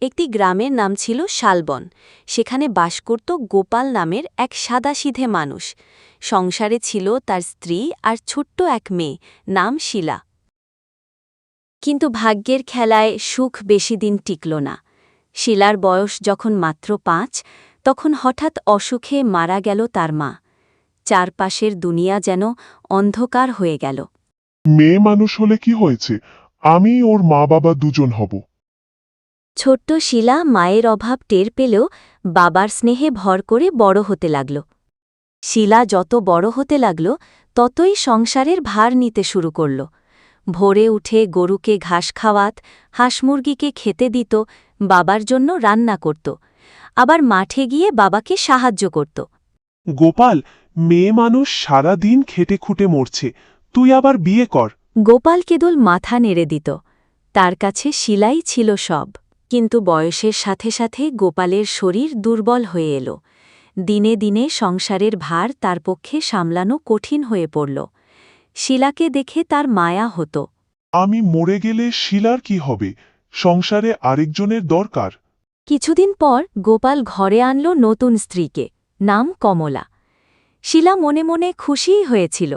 একটি গ্রামের নাম ছিল শালবন। সেখানে বাস করত গোপাল নামের এক সাদাসিধে মানুষ। সংসারে ছিল তার স্ত্রী আর ছোট্ট এক মেয়ে, নাম শিলা। কিন্তু ভাগ্যের খেলায় সুখ বেশি দিন টিকল না। শিলার বয়স যখন মাত্র পাঁচ, তখন হঠাৎ অসুখে মারা গেল তার মা। চারপাশের দুনিয়া যেন অন্ধকার হয়ে গেল। মেয়ে মানুষ হলে কি হয়েছে? আমি ওর মা বাবা দুজন হব। ছোট্ট শিলা মায়ের অভাব টের পেলেও বাবার স্নেহে ভর করে বড় হতে লাগল। শিলা যত বড় হতে লাগল ততই সংসারের ভার নিতে শুরু করল। ভোরে উঠে গরুকে ঘাস খাওয়াত হাঁসমুরগিকে খেতে দিত বাবার জন্য রান্না করত। আবার মাঠে গিয়ে বাবাকে সাহায্য করত। গোপাল মেয়ে মানুষ সারা দিন খেটে খুঁটে মরছে তুই আবার বিয়ে কর। গোপাল কেবল মাথা নেড়ে দিত। তার কাছে শিলাই ছিল সব। কিন্তু বয়সের সাথে সাথে গোপালের শরীর দুর্বল হয়ে এলো। দিনে দিনে সংসারের ভার তার পক্ষে সামলানো কঠিন হয়ে পড়ল। শিলাকে দেখে তার মায়া হতো। আমি মরে গেলে শিলার কি হবে? সংসারে আরেকজনের দরকার। কিছুদিন পর গোপাল ঘরে আনল নতুন স্ত্রীকে নাম কমলা। শিলা মনে মনে খুশিই হয়েছিল।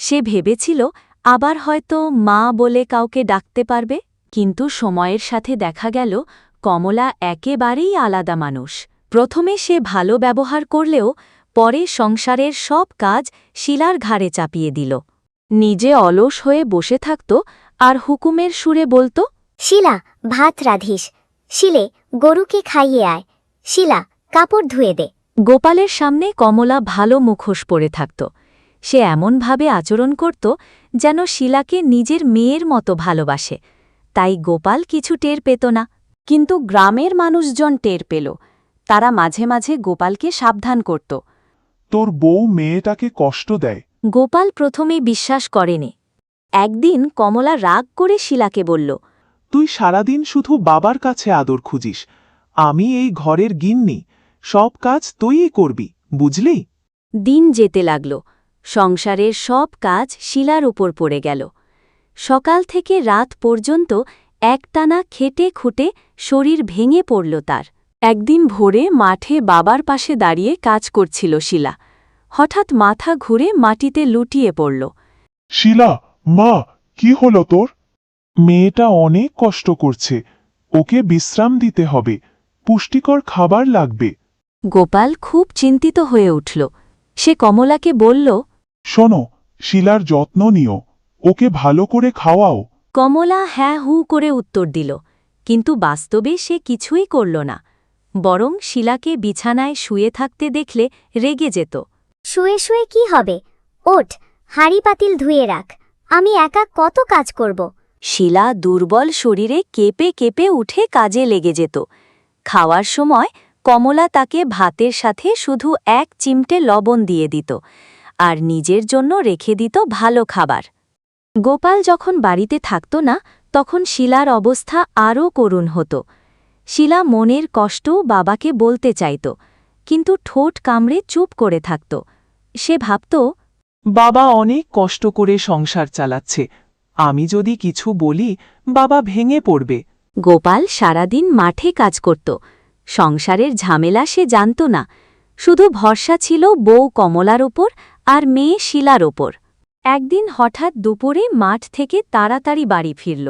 সে ভেবেছিল আবার হয়তো মা বলে কাউকে ডাকতে পারবে? কিন্তু সময়ের সাথে দেখা গেল কমলা একেবারেই আলাদা মানুষ। প্রথমে সে ভালো ব্যবহার করলেও পরে সংসারের সব কাজ শিলার ঘাড়ে চাপিয়ে দিল। নিজে অলস হয়ে বসে থাকত আর হুকুমের সুরে বলত শিলা ভাত রাধিস। শিলে গরুকে খাইয়ে আয়। শিলা কাপড় ধুয়ে দে। গোপালের সামনে কমলা ভালো মুখোশ পরে থাকত। সে এমনভাবে আচরণ করত যেন শিলাকে নিজের মেয়ের মতো ভালোবাসে। তাই গোপাল কিছু টের পেত না। কিন্তু গ্রামের মানুষজন টের পেল। তারা মাঝে মাঝে গোপালকে সাবধান করত। তোর বউ মেয়েটাকে কষ্ট দেয়। গোপাল প্রথমে বিশ্বাস করেনি। একদিন কমলা রাগ করে শিলাকে বলল তুই সারাদিন শুধু বাবার কাছে আদর খুঁজিস। আমি এই ঘরের গিন্নি। সব কাজ তুইই করবি বুঝলি? দিন যেতে লাগল। সংসারের সব কাজ শিলার উপর পড়ে গেল। সকাল থেকে রাত পর্যন্ত একটানা খেটে খুঁটে শরীর ভেঙে পড়ল তার। একদিন ভোরে মাঠে বাবার পাশে দাঁড়িয়ে কাজ করছিল শিলা। হঠাৎ মাথা ঘুরে মাটিতে লুটিয়ে পড়ল। শিলা মা কি হলো তোর? মেয়েটা অনেক কষ্ট করছে। ওকে বিশ্রাম দিতে হবে। পুষ্টিকর খাবার লাগবে। গোপাল খুব চিন্তিত হয়ে উঠল। সে কমলাকে বলল শোনো শিলার যত্ন নিও। ওকে ভালো করে খাওয়াও। কমলা হ্যাঁ হু করে উত্তর দিল কিন্তু বাস্তবে সে কিছুই করল না। বরং শিলাকে বিছানায় শুয়ে থাকতে দেখলে রেগে যেত। শুয়ে শুয়ে কি হবে? ওঠ হাঁড়ি পাতিল ধুয়ে রাখ। আমি একা কত কাজ করব? শিলা দুর্বল শরীরে কেঁপে কেঁপে উঠে কাজে লেগে যেত। খাওয়ার সময় কমলা তাকে ভাতের সাথে শুধু এক চিমটে লবণ দিয়ে দিত আর নিজের জন্য রেখে দিত ভালো খাবার। গোপাল যখন বাড়িতে থাকত না তখন শিলার অবস্থা আরও করুণ হতো। শিলা মনের কষ্ট বাবাকে বলতে চাইত কিন্তু ঠোঁট কামড়ে চুপ করে থাকত। সে ভাবত বাবা অনেক কষ্ট করে সংসার চালাচ্ছে। আমি যদি কিছু বলি বাবা ভেঙে পড়বে। গোপাল সারাদিন মাঠে কাজ করত। সংসারের ঝামেলা সে জানত না। শুধু ভরসা ছিল বউ কমলার ওপর আর মেয়ে শিলার ওপর। একদিন হঠাৎ দুপুরে মাঠ থেকে তাড়াতাড়ি বাড়ি ফিরল।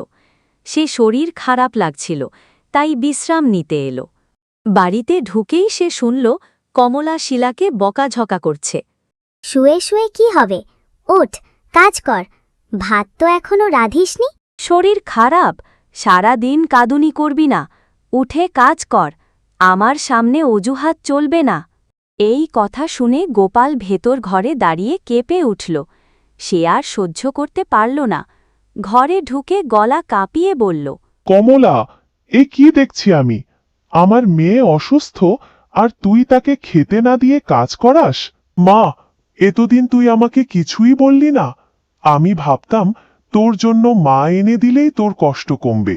সে শরীর খারাপ লাগছিল তাই বিশ্রাম নিতে এলো। বাড়িতে ঢুকেই সে শুনল কমলা শিলাকে বকাঝকা করছে। শুয়ে শুয়ে কি হবে? ওঠ কাজ কর। ভাত তো এখনও রাধিসনি? শরীর খারাপ সারা দিন কাদুনি করবি না। উঠে কাজ কর আমার সামনে অজুহাত চলবে না। এই কথা শুনে গোপাল ভেতর ঘরে দাঁড়িয়ে কেঁপে উঠল। সে আর সহ্য করতে পারল না। ঘরে ঢুকে গলা কাঁপিয়ে বলল কমলা এ কি দেখছি আমি? আমার মেয়ে অসুস্থ আর তুই তাকে খেতে না দিয়ে কাজ করাস? মা এতদিন তুই আমাকে কিছুই বললি না। আমি ভাবতাম তোর জন্য মা এনে দিলেই তোর কষ্ট কমবে।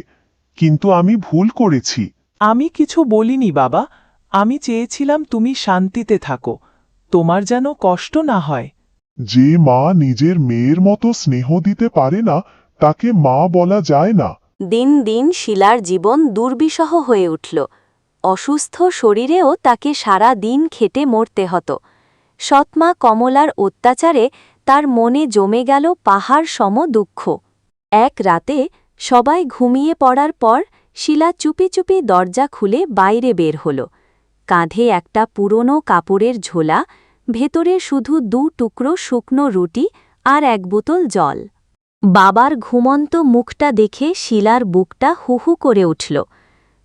কিন্তু আমি ভুল করেছি। আমি কিছু বলিনি বাবা। আমি চেয়েছিলাম তুমি শান্তিতে থাকো। তোমার যেন কষ্ট না হয়। যে মা নিজের মেয়ের মতো স্নেহ দিতে পারে না, তাকে মা বলা যায় না। দিন দিন শিলার জীবন দুর্বিষহ হয়ে উঠল। অসুস্থ শরীরেও তাকে সারা দিন খেটে মরতে হতো। সৎমা কমলার অত্যাচারে তার মনে জমে গেল পাহাড় সম দুঃখ। এক রাতে সবাই ঘুমিয়ে পড়ার পর শিলা চুপি চুপি দরজা খুলে বাইরে বের হল। কাঁধে একটা পুরনো কাপড়ের ঝোলা ভেতরে শুধু দু টুকরো শুকনো রুটি আর এক বোতল জল। বাবার ঘুমন্ত মুখটা দেখে শিলার বুকটা হুহু করে উঠল।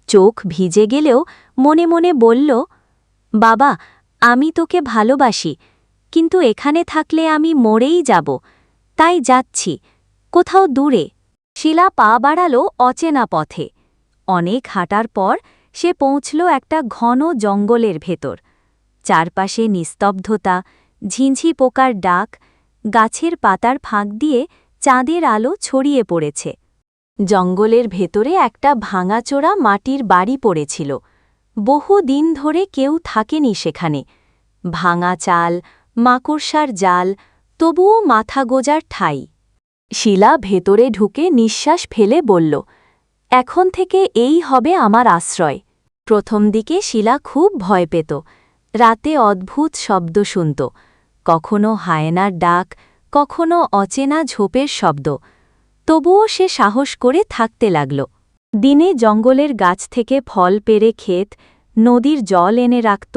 চোখ ভিজে গেলেও মনে মনে বলল, বাবা, আমি তোকে ভালোবাসি, কিন্তু এখানে থাকলে আমি মরেই যাব, তাই যাচ্ছি, কোথাও দূরে। শিলা পা বাড়াল অচেনা পথে। অনেক হাঁটার পর সে পৌঁছল একটা ঘন জঙ্গলের ভেতর। চারপাশে নিস্তব্ধতা, ঝিঁঝি পোকার ডাক, গাছের পাতার ফাঁক দিয়ে চাঁদের আলো ছড়িয়ে পড়েছে। জঙ্গলের ভেতরে একটা ভাঙাচোরা মাটির বাড়ি পড়েছিল। বহু দিন ধরে কেউ থাকেনি সেখানে। ভাঙা চাল, মাকড়সার জাল, তবুও মাথা গোজার ঠাই। শিলা ভেতরে ঢুকে নিঃশ্বাস ফেলে বলল, এখন থেকে এই হবে আমার আশ্রয়। প্রথম দিকে শিলা খুব ভয় পেত। রাতে অদ্ভুত শব্দ শুনত। কখনো হায়নার ডাক, কখনো অচেনা ঝোপের শব্দ। তবুও সে সাহস করে থাকতে লাগল। দিনে জঙ্গলের গাছ থেকে ফল পেরে ক্ষেত, নদীর জল এনে রাখত,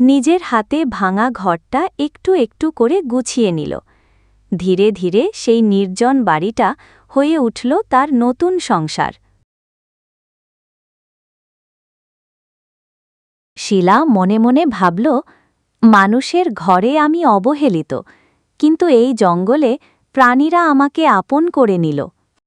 নিজের হাতে ভাঙা ঘরটা একটু একটু করে গুছিয়ে নিল। ধীরে ধীরে সেই নির্জন বাড়িটা হয়ে উঠল তার নতুন সংসার। শিলা মনে মনে ভাবল, মানুষের ঘরে আমি অবহেলিত, কিন্তু এই জঙ্গলে প্রাণীরা আমাকে আপন করে নিল।